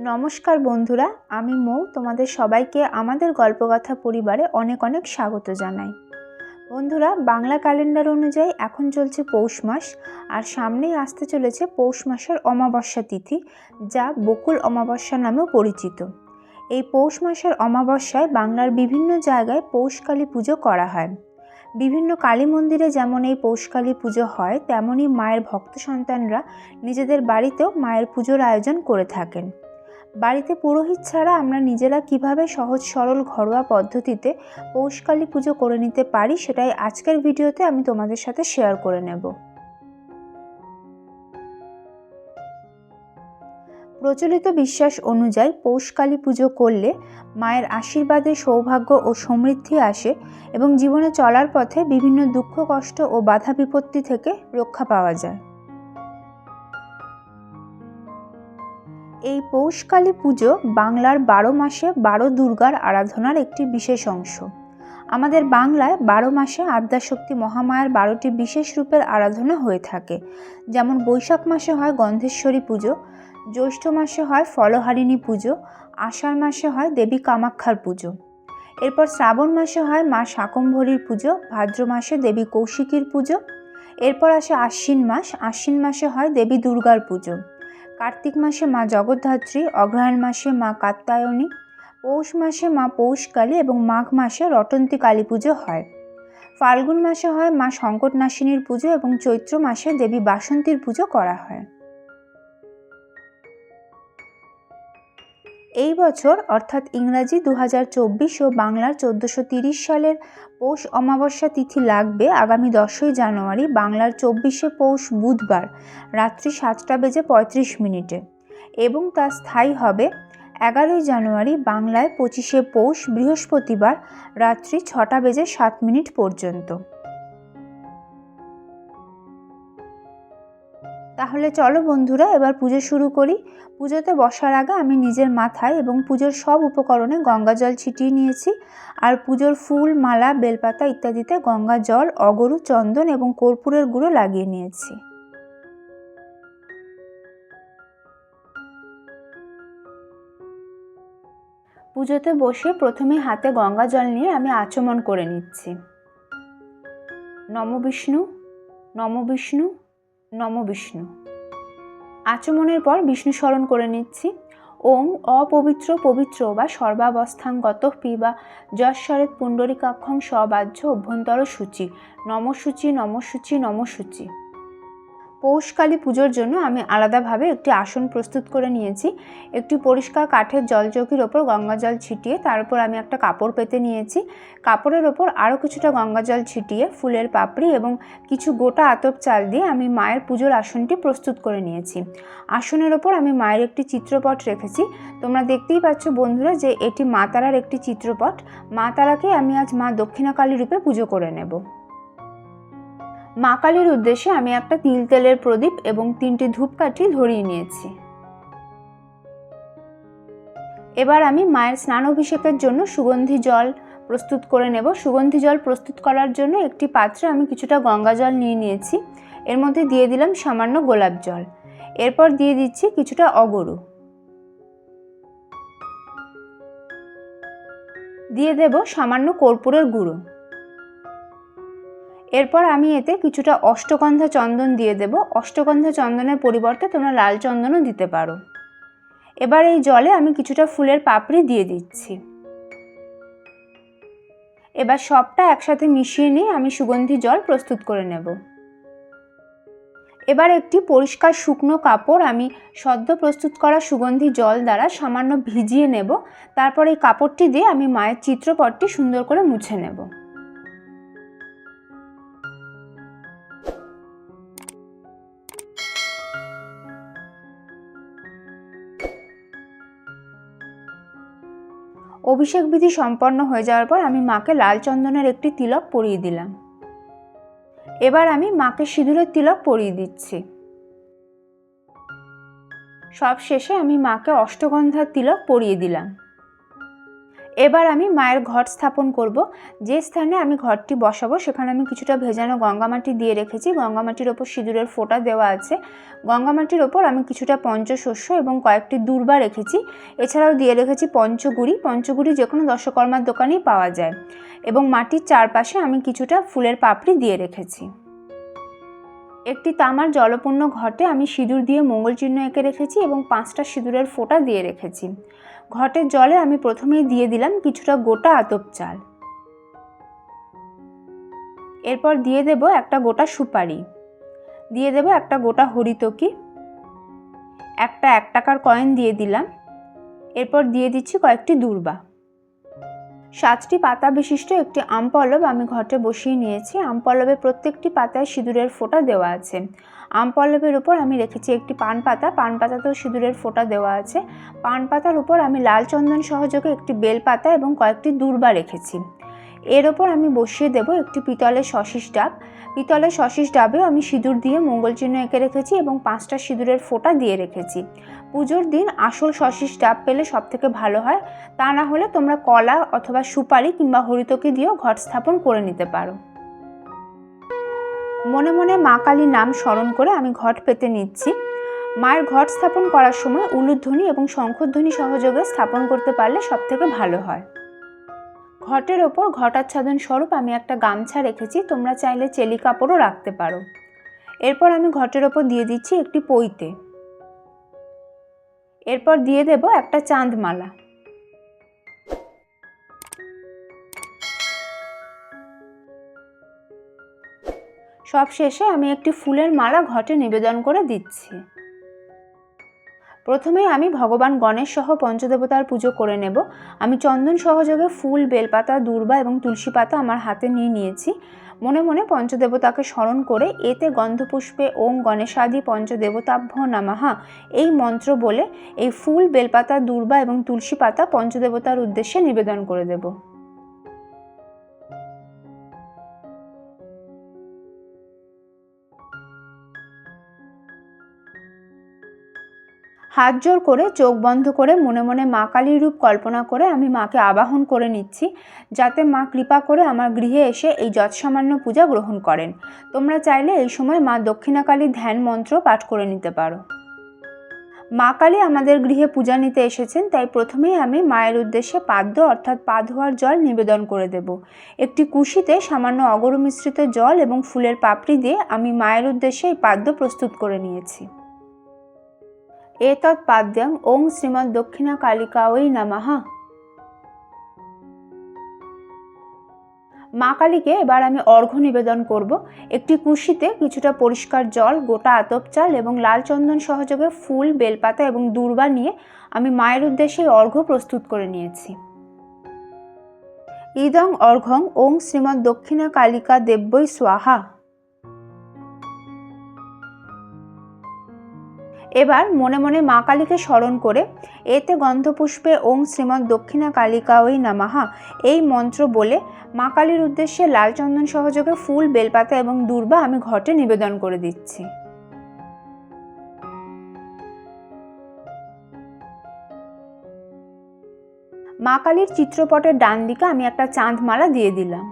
নমস্কার বন্ধুরা, আমি মৌ। তোমাদের সবাইকে আমাদের গল্পগাথা পরিবারে অনেক অনেক স্বাগত জানাই। বন্ধুরা, বাংলা ক্যালেন্ডার অনুযায়ী এখন চলছে পৌষ মাস, আর সামনেই আসতে চলেছে পৌষ মাসের অমাবস্যা তিথি, যা বকুল অমাবস্যা নামেও পরিচিত। এই পৌষ মাসের অমাবস্যায় বাংলার বিভিন্ন জায়গায় পৌষকালী পুজো করা হয়। বিভিন্ন কালী মন্দিরে যেমন এই পৌষকালী পুজো হয়, তেমনই মায়ের ভক্ত সন্তানরা নিজেদের বাড়িতেও মায়ের পুজোর আয়োজন করে থাকেন। বাড়িতে পুরোহিত ছাড়া আমরা নিজেরা কীভাবে সহজ সরল ঘরোয়া পদ্ধতিতে পৌষকালী পুজো করে নিতে পারি, সেটাই আজকের ভিডিওতে আমি তোমাদের সাথে শেয়ার করে নেব। প্রচলিত বিশ্বাস অনুযায়ী পৌষকালী পুজো করলে মায়ের আশীর্বাদে সৌভাগ্য ও সমৃদ্ধি আসে এবং জীবনে চলার পথে বিভিন্ন দুঃখ, কষ্ট ও বাধা বিপত্তি থেকে রক্ষা পাওয়া যায়। এই পৌষকালী পুজো বাংলার বারো মাসে বারো দুর্গার আরাধনার একটি বিশেষ অংশ। আমাদের বাংলায় বারো মাসে আদ্যাশক্তি মহামায়ার বারোটি বিশেষ রূপের আরাধনা হয়ে থাকে। যেমন বৈশাখ মাসে হয় গন্ধেশ্বরী পুজো জ্যৈষ্ঠ মাসে হয় ফলহারিণী পুজো, আষাঢ় মাসে হয় দেবী কামাক্ষার পুজো। এরপর শ্রাবণ মাসে হয় মা শাকম্ভরীর পুজো, ভাদ্র মাসে দেবী কৌশিকীর পুজো। এরপর আসে আশ্বিন মাস, আশ্বিন মাসে হয় দেবী দুর্গার পুজো। কার্তিক মাসে মা জগদ্ধাত্রী, অগ্রহায়ণ মাসে মা কাত্যায়নী, পৌষ মাসে মা পৌষকালী এবং মাঘ মাসে রটন্তী কালী পুজো হয়। ফাল্গুন মাসে হয় মা সংকটনাশিনীর পুজো এবং চৈত্র মাসে দেবী বাসন্তীর পুজো করা হয়। এই বছর, অর্থাৎ ইংরাজি দু হাজার চব্বিশ ও বাংলার চোদ্দোশো সালের পৌষ অমাবস্যা তিথি লাগবে আগামী দশই জানুয়ারি, বাংলার চব্বিশে পৌষ বুধবার, রাত্রি সাতটা বেজে পঁয়ত্রিশ মিনিটে। এবং তা স্থায়ী হবে এগারোই জানুয়ারি, বাংলায় পঁচিশে পৌষ বৃহস্পতিবার, রাত্রি ছটা বেজে সাত মিনিট পর্যন্ত। তাহলে চলো বন্ধুরা, এবার পুজো শুরু করি। পুজোতে বসার আগে আমি নিজের মাথায় এবং পুজোর সব উপকরণে গঙ্গা জল ছিটিয়ে নিয়েছি। আর পুজোর ফুল, মালা, বেলপাতা ইত্যাদিতে গঙ্গা জল, অগরু, চন্দন এবং কর্পূরের গুঁড়ো লাগিয়ে নিয়েছি। পুজোতে বসে প্রথমে হাতে গঙ্গা জল নিয়ে আমি আচমন করে নিচ্ছি। নম বিষ্ণু নম বিষ্ণু নম বিষ্ণু। আচমনের পর বিষ্ণু স্মরণ করে নিচ্ছি। ওম অপবিত্র পবিত্র বা সর্বাবস্থাঙ্গত পিবা যশ্বরে পুণ্ডরিকাক্ষং সবাহ্য অভ্যন্তর সূচি নমসূচি নমসূচি নমসূচি। পৌষকালী পুজোর জন্য আমি আলাদাভাবে একটি আসন প্রস্তুত করে নিয়েছি। একটি পরিষ্কার কাঠের জলচৌকির ওপর গঙ্গা জল ছিটিয়ে তার উপর আমি একটা কাপড় পেতে নিয়েছি। কাপড়ের ওপর আরও কিছুটা গঙ্গা জল ছিটিয়ে ফুলের পাপড়ি এবং কিছু গোটা আতপ চাল দিয়ে আমি মায়ের পুজোর আসনটি প্রস্তুত করে নিয়েছি। আসনের ওপর আমি মায়ের একটি চিত্রপট রেখেছি। তোমরা দেখতেই পাচ্ছ বন্ধুরা যে এটি মা তারার একটি চিত্রপট। মা তারাকে আমি আজ মা দক্ষিণাকালী রূপে পুজো করে নেব। মা কালীর উদ্দেশ্যে আমি একটা তিল তেলের প্রদীপ এবং তিনটি ধূপকাঠি ধরিয়ে নিয়েছি। এবার আমি মায়ের স্নান অভিষেকের জন্য সুগন্ধি জল প্রস্তুত করে নেব। সুগন্ধি জল প্রস্তুত করার জন্য একটি পাত্রে আমি কিছুটা গঙ্গা জল নিয়ে নিয়েছি। এর মধ্যে দিয়ে দিলাম সামান্য গোলাপ জল। এরপর দিয়ে দিচ্ছি কিছুটা অগরু। দিয়ে দেব সামান্য কর্পূরের গুঁড়ো। এরপর আমি এতে কিছুটা অষ্টগন্ধা চন্দন দিয়ে দেব। অষ্টগন্ধা চন্দনের পরিবর্তে তোমরা লাল চন্দনও দিতে পারো। এবার এই জলে আমি কিছুটা ফুলের পাপড়ি দিয়ে দিচ্ছি। এবার সবটা একসাথে মিশিয়ে নিয়ে আমি সুগন্ধি জল প্রস্তুত করে নেব। এবার একটি পরিষ্কার শুকনো কাপড় আমি সদ্য প্রস্তুত করা সুগন্ধি জল দ্বারা সামান্য ভিজিয়ে নেব। তারপর এই কাপড়টি দিয়ে আমি মায়ের চিত্রপটটি সুন্দর করে মুছে নেব। অভিষেক বিধি সম্পন্ন হয়ে যাওয়ার পর আমি মাকে লাল চন্দনের একটি তিলক পরিয়ে দিলাম। এবার আমি মাকে সিঁদুরের তিলক পরিয়ে দিচ্ছি। সব শেষে আমি মাকে অষ্টগন্ধার তিলক পরিয়ে দিলাম। এবার আমি মায়ের ঘট স্থাপন করব। যে স্থানে আমি ঘরটি বসাবো, সেখানে আমি কিছুটা ভেজানো গঙ্গামাটি দিয়ে রেখেছি। গঙ্গামাটির ওপর সিঁদুরের ফোঁটা দেওয়া আছে। গঙ্গামাটির ওপর আমি কিছুটা পঞ্চশস্য এবং কয়েকটি দূর্বা রেখেছি। এছাড়াও দিয়ে রেখেছি পঞ্চগুড়ি। পঞ্চগুড়ি যে কোনো দশকর্মার দোকানেই পাওয়া যায়। এবং মাটির চারপাশে আমি কিছুটা ফুলের পাপড়ি দিয়ে রেখেছি। একটি তামার জলপূর্ণ ঘটে আমি সিঁদুর দিয়ে মঙ্গল চিহ্ন এঁকে রেখেছি এবং পাঁচটা সিঁদুরের ফোঁটা দিয়ে রেখেছি। ঘটের জলে আমি প্রথমেই দিয়ে দিলাম কিছুটা গোটা আতপ চাল। এরপর দিয়ে দেব একটা গোটা সুপারি। দিয়ে দেব একটা গোটা হরিতকি। একটা এক টাকার কয়েন দিয়ে দিলাম। এরপর দিয়ে দিচ্ছি কয়েকটি দূর্বা। সাতটি পাতা বিশিষ্ট একটি আম পল্লব আমি ঘটে বসিয়ে নিয়েছি। আম পল্লবের প্রত্যেকটি পাতায় সিঁদুরের ফোঁটা দেওয়া আছে। আম পল্লবের উপর আমি রেখেছি একটি পান পাতা। পান পাতাতেও সিঁদুরের ফোঁটা দেওয়া আছে। পান পাতার উপর আমি লাল চন্দন সহযোগে একটি বেল পাতা এবং কয়েকটি দুর্বা রেখেছি। এর ওপর আমি বসিয়ে দেব একটি পিতলের শশিস ডাব। পিতলের শশিস ডাবেও আমি সিঁদুর দিয়ে মঙ্গল চিহ্ন এঁকে রেখেছি এবং পাঁচটা সিঁদুরের ফোঁটা দিয়ে রেখেছি। পুজোর দিন আসল শশিস ডাব পেলে সব থেকে ভালো হয়, তা না হলে তোমরা কলা অথবা সুপারি কিংবা হরিতকি দিয়েও ঘট স্থাপন করে নিতে পারো। মনে মনে মা কালীর নাম স্মরণ করে আমি ঘট পেতে নিচ্ছি। মায়ের ঘট স্থাপন করার সময় উলুধ্বনি এবং শঙ্খধ্বনি সহযোগে স্থাপন করতে পারলে সব থেকে ভালো হয়। ঘটের ওপর ঘটাচ্ছাদন স্বরূপ আমি একটা গামছা রেখেছি, তোমরা চাইলে চেলি কাপড়ও রাখতে পারো। এরপর আমি ঘটের ওপর দিয়ে দিচ্ছি একটি পইতে এরপর দিয়ে দেব একটা চাঁদমালা। সব শেষে আমি একটি ফুলের মালা ঘটে নিবেদন করে দিচ্ছি। প্রথমেই আমি ভগবান গণেশ সহ পঞ্চদেবতার পুজো করে নেব। আমি চন্দন সহযোগে ফুল, বেলপাতা, দূর্বা এবং তুলসী পাতা আমার হাতে নিয়ে নিয়েছি। মনে মনে পঞ্চদেবতাকে স্মরণ করে এতে গন্ধপুষ্পে ওং গণেশাদি পঞ্চদেবতাভ্য নামাহা এই মন্ত্র বলে এই ফুল, বেলপাতা, দূর্বা এবং তুলসী পাতা পঞ্চদেবতার উদ্দেশ্যে নিবেদন করে দেব। হাত জোর করে, চোখ বন্ধ করে, মনে মনে মা কালীর রূপ কল্পনা করে আমি মাকে আবাহন করে নিচ্ছি, যাতে মা কৃপা করে আমার গৃহে এসে এই যৎসামান্য পূজা গ্রহণ করেন। তোমরা চাইলে এই সময় মা দক্ষিণাকালী ধ্যান মন্ত্র পাঠ করে নিতে পারো। মা কালী আমাদের গৃহে পূজা নিতে এসেছেন, তাই প্রথমেই আমি মায়ের উদ্দেশ্যে পাদ্য অর্থাৎ পা ধোয়ার জল নিবেদন করে দেব। একটি কুশিতে সামান্য অগরু মিশ্রিত জল এবং ফুলের পাপড়ি দিয়ে আমি মায়ের উদ্দেশ্যে এই পাদ্য প্রস্তুত করে নিয়েছি। এতৎ পাদ্যং ওং শ্রীমৎ দক্ষিণা কালিকাওই নামাহ মা কালীকে এবার আমি অর্ঘ্য নিবেদন করব। একটি কুশিতে কিছুটা পরিষ্কার জল, গোটা আতপ চাল এবং লাল চন্দন সহযোগে ফুল, বেলপাতা এবং দূর্বা নিয়ে আমি মায়ের উদ্দেশ্যে অর্ঘ্য প্রস্তুত করে নিয়েছি। ইদং অর্ঘং ওং শ্রীমৎ দক্ষিণা কালিকা দেব্যই স্বাহা। এবার মনে মনে মা কালীকে স্মরণ করে, এতে গন্ধপুষ্পে ওং শ্রীমৎ দক্ষিণা কালিকা ওই নামাহা এই মন্ত্র বলে মা কালীর উদ্দেশ্যে লাল চন্দন সহযোগে ফুল, বেলপাতা এবং দূর্বা আমি ঘটে নিবেদন করে দিচ্ছি। মা কালীর চিত্রপটের ডান দিকে আমি একটা চাঁদমালা দিয়ে দিলাম।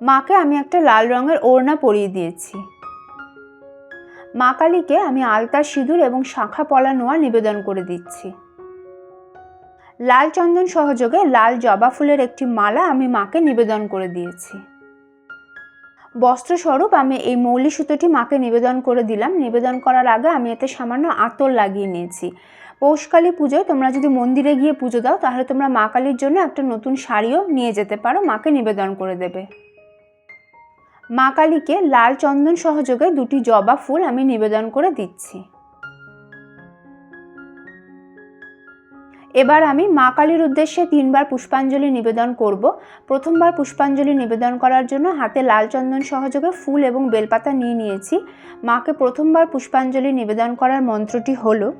মাকে আমি একটা লাল রঙের ওড়না পরিয়ে দিয়েছি। মা কালীকে আমি আলতা সিঁদুর এবং শাঁখা পলা নোয়া নিবেদন করে দিচ্ছি। লাল চন্দন সহযোগে লাল জবা ফুলের একটি মালা আমি মাকে নিবেদন করে দিয়েছি। বস্ত্রস্বরূপ আমি এই মৌলি সুতোটি মাকে নিবেদন করে দিলাম। নিবেদন করার আগে আমি এতে সামান্য আতর লাগিয়ে নিয়েছি। পৌষকালী পুজোয় তোমরা যদি মন্দিরে গিয়ে পুজো দাও, তাহলে তোমরা মা কালীর জন্য একটা নতুন শাড়িও নিয়ে যেতে পারো। মাকে নিবেদন করে দেবে। মা কালীকে লাল চন্দন সহযোগে দুটি জবা ফুল আমি নিবেদন করে দিচ্ছি। এবার আমি মা কালীর উদ্দেশ্যে তিনবার পুষ্পাঞ্জলি নিবেদন করব। প্রথমবার পুষ্পাঞ্জলি নিবেদন করার জন্য হাতে লাল চন্দন সহযোগে ফুল এবং বেলপাতা নিয়ে নিয়েছি। মাকে প্রথমবার পুষ্পাঞ্জলি নিবেদন করার মন্ত্রটি হল,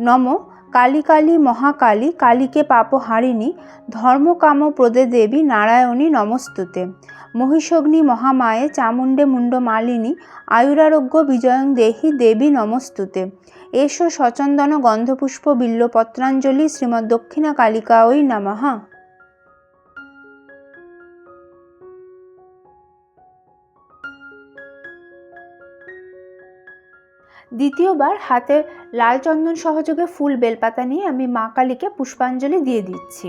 নম কালী কালী মহাকালী কালীকে পাপ পাপহারিণী ধর্মকাম প্রদে দেবী নারায়ণী নমস্তুতে। মহিষগ্নি মহামায়ে চামুণ্ডে মুন্ড মালিনী, আয়ুরারোগ্য বিজয়ং দেহি দেবী নমস্তুতে। এসো সচন্দন গন্ধপুষ্প বিল্লপত্রাঞ্জলি শ্রীমৎ দক্ষিণা কালিকা ওই নামাহা দ্বিতীয়বার হাতে লাল চন্দন সহযোগে ফুল বেলপাতা নিয়ে আমি মা কালীকে পুষ্পাঞ্জলি দিয়ে দিচ্ছি।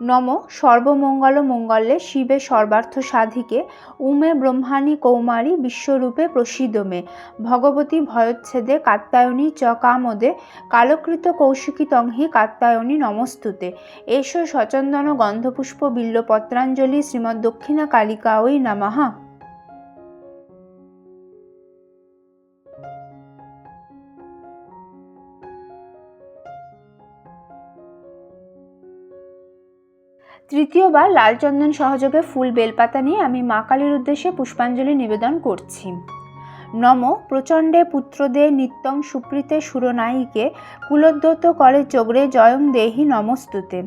নম সর্বমঙ্গল মঙ্গলে শিবে সর্বার্থ সাধিকে উমে ব্রহ্মাণী কৌমারী বিশ্বরূপে প্রসিদ্ধ প্রসিদমে ভগবতী ভয়োচ্ছেদে কাত্তায়নী চ কামদে, কালকৃত কৌশিকী তংহি নমস্তুতে। এসো সচন্দন গন্ধপুষ্প বিল্লপত্রাঞ্জলি শ্রীমৎ দক্ষিণা কালিকা ওই নামাহা তৃতীয়বার লাল চন্দন সহযোগে ফুল বেলপাতা নিয়ে আমি মা কালীর উদ্দেশ্যে পুষ্পাঞ্জলি নিবেদন করছি। নম প্রচণ্ডে পুত্রদে নিত্যং সুপ্রীতে সুরনায়িকে কুলোদ্যত করে চোগরে জয়ং দেহি নমস্তুতে।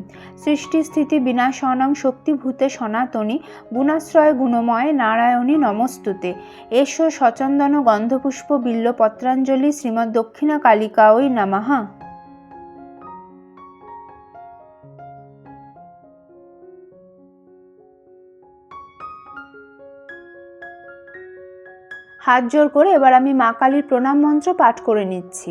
সৃষ্টি স্থিতি বিনাশনং শক্তিভূতে সনাতনী গুণাশ্রয় গুণময় নারায়ণী নমস্তুতে। এসো সচন্দন গন্ধপুষ্প বিল্লপত্রাঞ্জলি শ্রীমৎ দক্ষিণা কালিকা ওই নামাহা হাত জোর করে এবার আমি মা কালীর প্রণাম মন্ত্র পাঠ করে নিচ্ছি।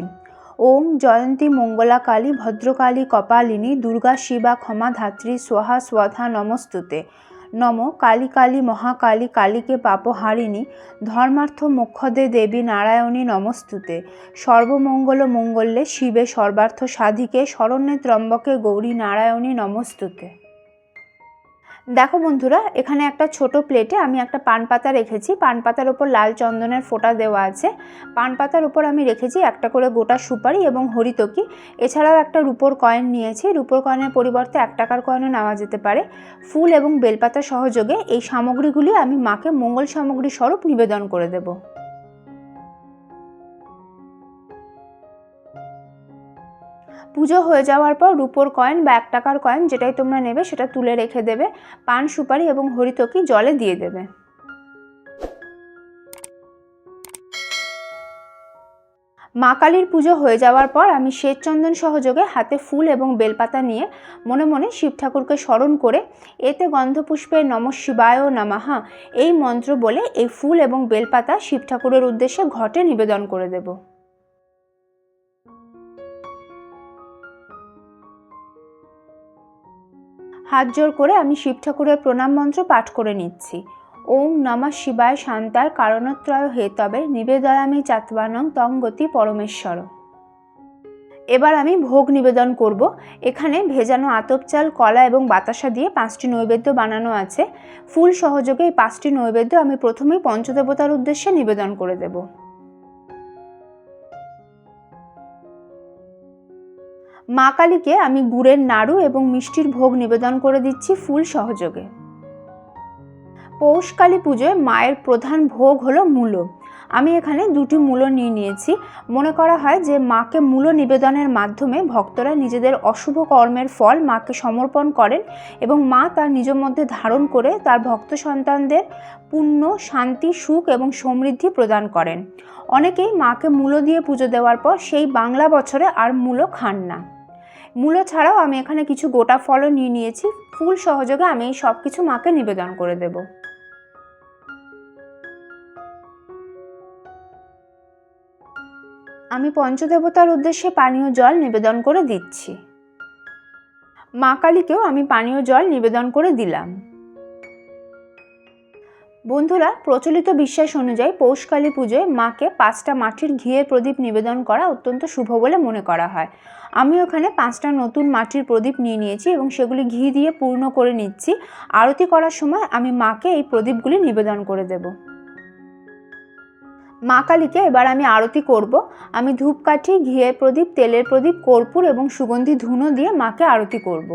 ওম জয়ন্তী মঙ্গলা কালী ভদ্রকালী কপালিনী দুর্গা শিবা ক্ষমা ধাত্রী সোহা স্বধা নমস্তুতে। নম কালী কালী মহাকালী কালীকে পাপহারিণী ধর্মার্থ মোক্ষদে দেবী নারায়ণী নমস্তুতে। সর্বমঙ্গল মঙ্গলে শিবে সর্বার্থ সাধিকে শরণ্যে ত্রম্বকে গৌরী নারায়ণী নমস্তুতে। দেখো বন্ধুরা, এখানে একটা ছোট প্লেটে আমি একটা পান পাতা রেখেছি। পান পাতার ওপর লাল চন্দনের ফোঁটা দেওয়া আছে। পান পাতার ওপর আমি রেখেছি একটা করে গোটা সুপারি এবং হরিতকি। এছাড়াও একটা রুপোর কয়েন নিয়েছি। রুপোর কয়েনের পরিবর্তে এক টাকার কয়েনও নেওয়া যেতে পারে। ফুল এবং বেলপাতা সহযোগে এই সামগ্রীগুলি আমি মাকে মঙ্গল সামগ্রী স্বরূপ নিবেদন করে দেবো। পুজো হয়ে যাওয়ার পর রুপোর কয়েন বা এক টাকার কয়েন যেটাই তোমরা নেবে সেটা তুলে রেখে দেবে, পান, সুপারি এবং হরিতকি জলে দিয়ে দেবে। মা কালীর পুজো হয়ে যাওয়ার পর আমি শ্বেত চন্দন সহযোগে হাতে ফুল এবং বেলপাতা নিয়ে মনে মনে শিব ঠাকুরকে স্মরণ করে, এতে গন্ধপুষ্পের নম শিবায় নামাহা এই মন্ত্র বলে এই ফুল এবং বেলপাতা শিব ঠাকুরের উদ্দেশ্যে ঘটে নিবেদন করে দেবো। হাত জোর করে আমি শিব ঠাকুরের প্রণাম মন্ত্র পাঠ করে নিচ্ছি। ওম নমঃ শিবায় শান্তার কারণত্রয় হেতবে নিবেদয়ামি চাতবানং তঙ্গতি পরমেশ্বর। এবার আমি ভোগ নিবেদন করব। এখানে ভেজানো আতপ চাল, কলা এবং বাতাসা দিয়ে পাঁচটি নৈবেদ্য বানানো আছে। ফুল সহযোগে এই পাঁচটি নৈবেদ্য আমি প্রথমেই পঞ্চদেবতার উদ্দেশ্যে নিবেদন করে দেবো। মা কালীকে আমি গুড়ের নাড়ু এবং মিষ্টির ভোগ নিবেদন করে দিচ্ছি ফুল সহযোগে। পৌষ কালী পুজোয় মায়ের প্রধান ভোগ হলো মূলো। আমি এখানে দুটি মূলো নিয়ে নিয়েছি। মনে করা হয় যে মাকে মূলো নিবেদনের মাধ্যমে ভক্তরা নিজেদের অশুভ কর্মের ফল মাকে সমর্পণ করেন এবং মা তার নিজ মধ্যে ধারণ করে তার ভক্ত সন্তানদের পুণ্য, শান্তি, সুখ এবং সমৃদ্ধি প্রদান করেন। অনেকেই মাকে মূলো দিয়ে পুজো দেওয়ার পর সেই বাংলা বছরে আর মূলো খান না। মূলো ছাড়াও আমি এখানে কিছু গোটা ফলও নিয়ে নিয়েছি। ফুল সহযোগে আমি এই সব কিছু মাকে নিবেদন করে দেব। আমি পঞ্চদেবতার উদ্দেশ্যে পানীয় জল নিবেদন করে দিচ্ছি। মা কালীকেও আমি পানীয় জল নিবেদন করে দিলাম। বন্ধুরা, প্রচলিত বিশ্বাস অনুযায়ী পৌষকালী পুজোয় মাকে পাঁচটা মাটির ঘিয়ের প্রদীপ নিবেদন করা অত্যন্ত শুভ বলে মনে করা হয়। আমি ওখানে পাঁচটা নতুন মাটির প্রদীপ নিয়ে নিয়েছি এবং সেগুলি ঘি দিয়ে পূর্ণ করে নিচ্ছি। আরতি করার সময় আমি মাকে এই প্রদীপগুলি নিবেদন করে দেব। মা কালীকে এবার আমি আরতি করব। আমি ধূপকাঠি, ঘিয়ের প্রদীপ, তেলের প্রদীপ, কর্পূর এবং সুগন্ধি ধুনো দিয়ে মাকে আরতি করব।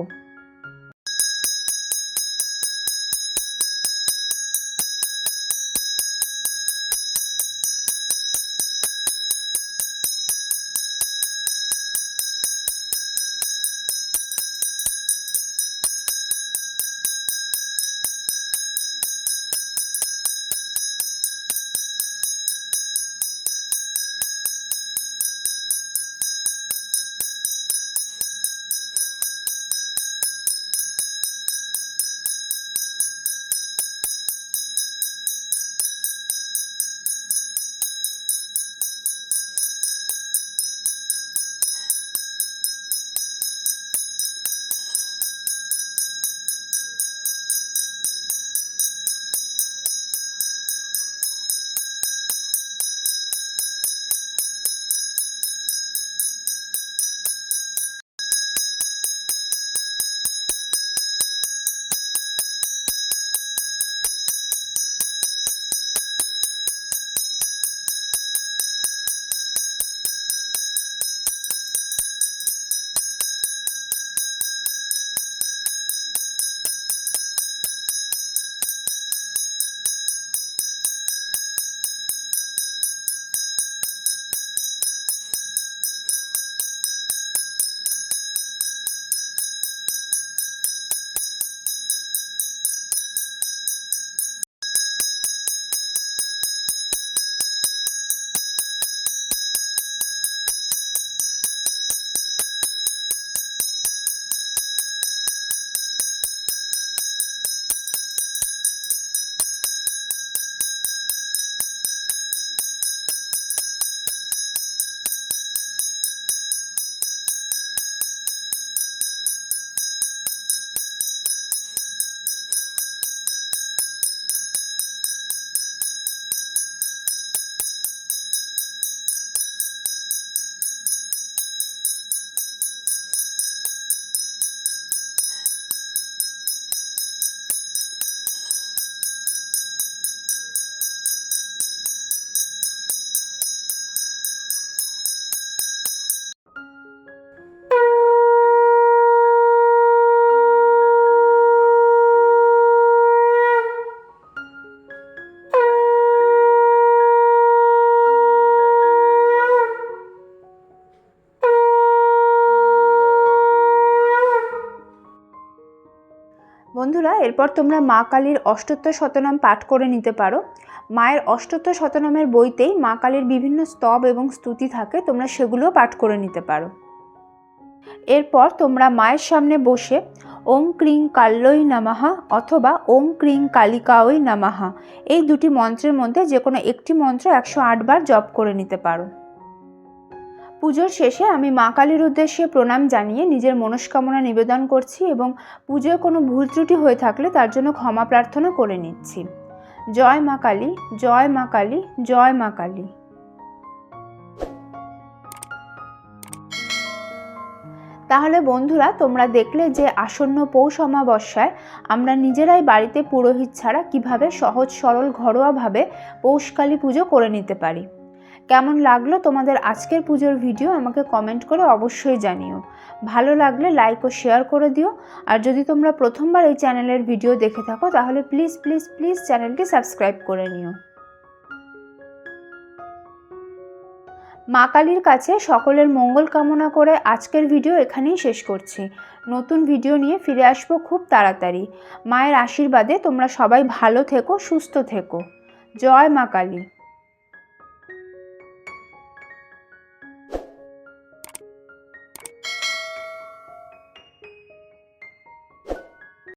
এরপর তোমরা মা কালীর অষ্টোত্তর শতনাম পাঠ করে নিতে পারো। মায়ের অষ্টোত্তর শতনামের বইতেই মা কালীর বিভিন্ন স্তব এবং স্তুতি থাকে, তোমরা সেগুলোও পাঠ করে নিতে পারো। এরপর তোমরা মায়ের সামনে বসে ওং ক্রিং কাল্লই নামাহা অথবা ওং ক্রিং কালিকাওই নামাহা এই দুটি মন্ত্রের মধ্যে যে কোনো একটি মন্ত্র একশো আটবার জপ করে নিতে পারো। পুজোর শেষে আমি মা কালীর উদ্দেশ্যে প্রণাম জানিয়ে নিজের মনস্কামনা নিবেদন করছি এবং পুজোয় কোনো ভুল ত্রুটি হয়ে থাকলে তার জন্য ক্ষমা প্রার্থনা করে নিচ্ছি। জয় মা কালী, জয় মা কালী, জয় মা কালী। তাহলে বন্ধুরা, তোমরা দেখলে যে আসন্ন পৌষ অমাবস্যায় আমরা নিজেরাই বাড়িতে পুরোহিত ছাড়া কীভাবে সহজ সরল ঘরোয়াভাবে পৌষকালী পুজো করে নিতে পারি। কেমন লাগল তোমাদের আজকের পুজোর ভিডিও আমাকে কমেন্ট করে অবশ্যই জানিও। ভালো লাগলে লাইক ও শেয়ার করে দিও। আর যদি তোমরা প্রথমবার এই চ্যানেলের ভিডিও দেখে থাকো, তাহলে প্লিজ প্লিজ প্লিজ চ্যানেলটি সাবস্ক্রাইব করে নিও। মা কালীর কাছে সকলের মঙ্গল কামনা করে আজকের ভিডিও এখানেই শেষ করছি। নতুন ভিডিও নিয়ে ফিরে আসব খুব তাড়াতাড়ি। মায়ের আশীর্বাদে তোমরা সবাই ভালো থেকো, সুস্থ থেকো। জয় মা কালী।